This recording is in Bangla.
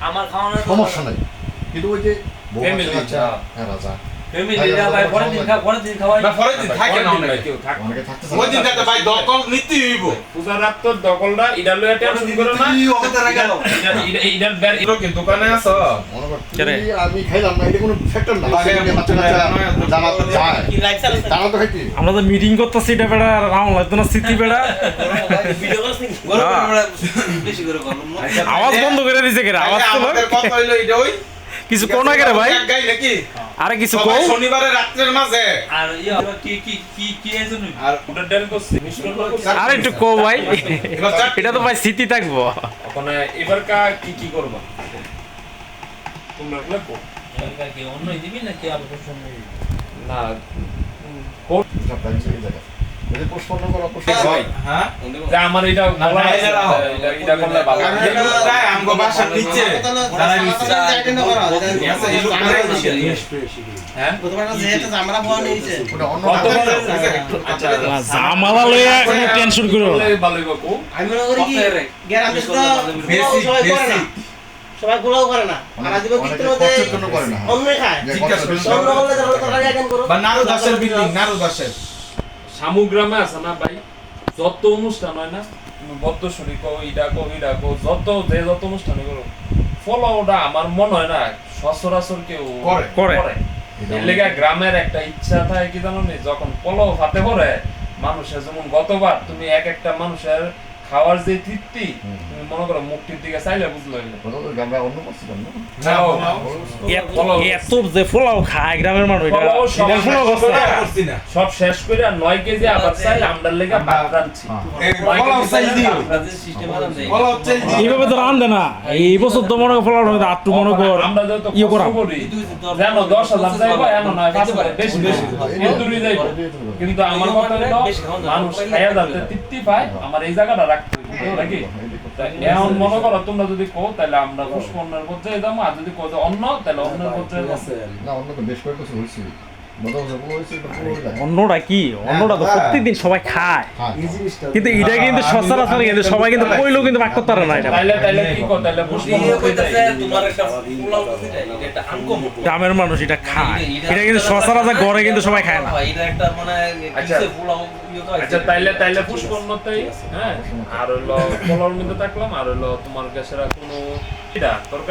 আমার খাওয়ানোর সমস্যা নাই কিন্তু ওই যে। হ্যাঁ, রাজা আমরা তো মিটিং করতেছি এটা বেড়া রাউন্ড লাগতো না স্মৃতি বেড়া। না? আওয়াজ বন্ধ করে দিছে কেরে? আওয়াজ কিছু কোন ভাই? নাকি? আরে কিছু কো শনিবারে রাত্রের মাঝে। আর কি কি কি কি এজন্য? আর ওটা ডেল করছে আরে একটু কো ভাই। এটা তো ভাই স্মৃতি থাকব। ওখানে এবার কা কি কি করব? তোমরা লেখো কি অন্য দিবি নাকি আর কোন না সব হ্যাঁ যে আমার এটা এটা করলে ভালো আমগো বাসার নিচে। দাঁড়াই নিচে। হ্যাঁ? অন্য আচ্ছা। জামালা লইয়া কোনো টেনশন করো আমি মনে করি কি গ্রামে সবাই গুলোও করে না। আর হতে করে না। অন্যই খায়। জিজ্ঞাসা। অন্য করলে তাহলে তরকারি করো বা নারু দাসের বিল্ডিং নারু দাসের। শামুগ্রামে আছে না ভাই? যত অনুষ্ঠান হয় না তুমি শুনি কো ইডা কো ইডা কো যত যে যত অনুষ্ঠান করো ফলোটা আমার মনে হয় না সচরাচর কেউ করে, করে। লেগে গ্রামের একটা ইচ্ছা থাকে কি জানো নি? যখন পলো হাতে করে মানুষের যেমন গতবার তুমি এক একটা মানুষের খাওয়ার যে তৃপ্তি তুমি মনে করো মুক্তির দিকে চাইলে বুঝলো না? না। এত- যে ফোলাও খায় গ্রামের মানুষ সব শেষ করে- না। নয় কেজি আবার লেগে হ্যাঁ। এইভাবে তো রান্ধে না। এই বছর তো মনে কর ফোলাও আটটু মনে কর আমরা যত ইয়ে। করি। যেন দশ হাজার যাইবো এমন নয় বেশি বেশি কিন্তু আমার কথা মানুষ খাইয়া যাতে তৃপ্তি পায় আমার এই জায়গাটা নাকি এখন মনে করো তোমরা যদি কো তাহলে আমরা পুষ্পন্নের পর্যায়ে দাম আর যদি কো অন্য তাহলে অন্যের পর্যায়ে না অন্য তো বেশ কয়েক বছর হয়েছে হয়ে। অন্যটা কি? অন্যটা তো হ্যাঁ। প্রত্যেকদিন সবাই খায়। হ্যাঁ। কিন্তু এটা কিন্তু সচরাচর কিন্তু সবাই কিন্তু কইলেও কিন্তু বাক করতে পারে না এটা। গ্রামের মানুষ এটা খায়। এটা কিন্তু সচরাচর ঘরে কিন্তু সবাই খায় না। এটা মানে আচ্ছা। ইয়ে তো আচ্ছা তাইলে তাইলে পুষ্পন্নতাই হ্যাঁ। আর হইল পোলাওর মধ্যে থাকলাম আর হইল তোমার কাছে কোনো এটা তরকারি